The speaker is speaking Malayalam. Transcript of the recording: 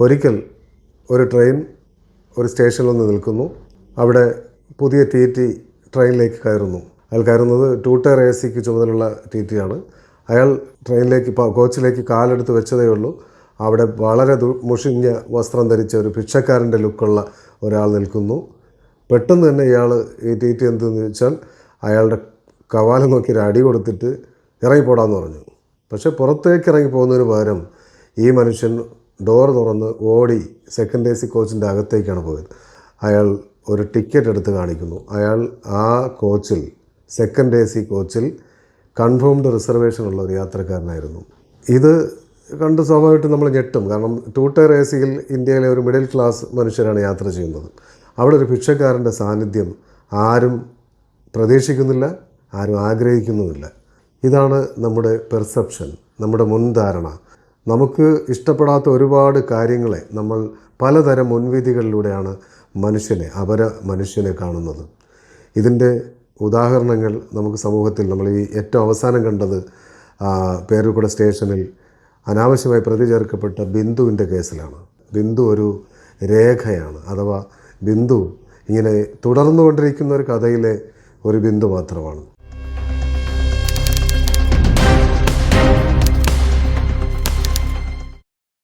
ഒരിക്കൽ ഒരു ട്രെയിൻ ഒരു സ്റ്റേഷനിൽ നിന്ന് നിൽക്കുന്നു. അവിടെ പുതിയ ടി ടി ട്രെയിനിലേക്ക് കയറുന്നു. അയാൾ കയറുന്നത് ടൂ ടയർ എ സിക്ക് ചുമതലയുള്ള ടി ടി ആണ് അയാൾ ട്രെയിനിലേക്ക് കോച്ചിലേക്ക് കാലെടുത്ത് വെച്ചതേ ഉള്ളൂ. അവിടെ വളരെ മുഷിഞ്ഞ വസ്ത്രം ധരിച്ച ഒരു ഭിക്ഷക്കാരന്റെ ലുക്കുള്ള ഒരാൾ നിൽക്കുന്നു. പെട്ടെന്ന് തന്നെ ഇയാൾ ഈ ടി ടി എന്തെന്ന് വെച്ചാൽ അയാളുടെ കവാലം നോക്കി ഒരു അടി കൊടുത്തിട്ട് ഇറങ്ങിപ്പോടാന്ന് പറഞ്ഞു. പക്ഷേ പുറത്തേക്ക് ഇറങ്ങി പോകുന്നതിന് പകരം ഈ മനുഷ്യൻ ഡോർ തുറന്ന് ഓടി സെക്കൻഡ് എ സി കോച്ചിന്റെ അകത്തേക്കാണ് പോയത്. അയാൾ ഒരു ടിക്കറ്റ് എടുത്ത് കാണിക്കുന്നു. അയാൾ ആ കോച്ചിൽ സെക്കൻഡ് എ സി കോച്ചിൽ കൺഫേംഡ് റിസർവേഷൻ ഉള്ള ഒരു യാത്രക്കാരനായിരുന്നു. ഇത് കണ്ട് സ്വാഭാവികമായിട്ടും നമ്മൾ ഞെട്ടും. കാരണം ടൂ ടയർ എ സിയിൽ ഇന്ത്യയിലെ ഒരു മിഡിൽ ക്ലാസ് മനുഷ്യരാണ് യാത്ര ചെയ്യുന്നത്. അവിടെ ഒരു ഭിക്ഷക്കാരന്റെ സാന്നിധ്യം ആരും പ്രതീക്ഷിക്കുന്നില്ല ആരും ആഗ്രഹിക്കുന്നുമില്ല. ഇതാണ് നമ്മുടെ പെർസെപ്ഷൻ നമ്മുടെ മുൻധാരണ. നമുക്ക് ഇഷ്ടപ്പെടാത്ത ഒരുപാട് കാര്യങ്ങളെ നമ്മൾ പലതരം മുൻവിധികളിലൂടെയാണ് മനുഷ്യനെ അപര മനുഷ്യനെ കാണുന്നത്. ഇതിന്റെ ഉദാഹരണങ്ങൾ നമുക്ക് സമൂഹത്തിൽ നമ്മൾ ഈ ഏറ്റവും അവസാനം കണ്ടത് ആ, പേരുകുട സ്റ്റേഷനിൽ അനാവശ്യമായി പ്രതി ചേർക്കപ്പെട്ട ബിന്ദുവിന്റെ കേസിലാണ്. ബിന്ദു ഒരു രേഖയാണ് അഥവാ ബിന്ദു ഇങ്ങനെ തുടർന്നുകൊണ്ടിരിക്കുന്ന ഒരു കഥയിലെ ഒരു ബിന്ദു മാത്രമാണ്.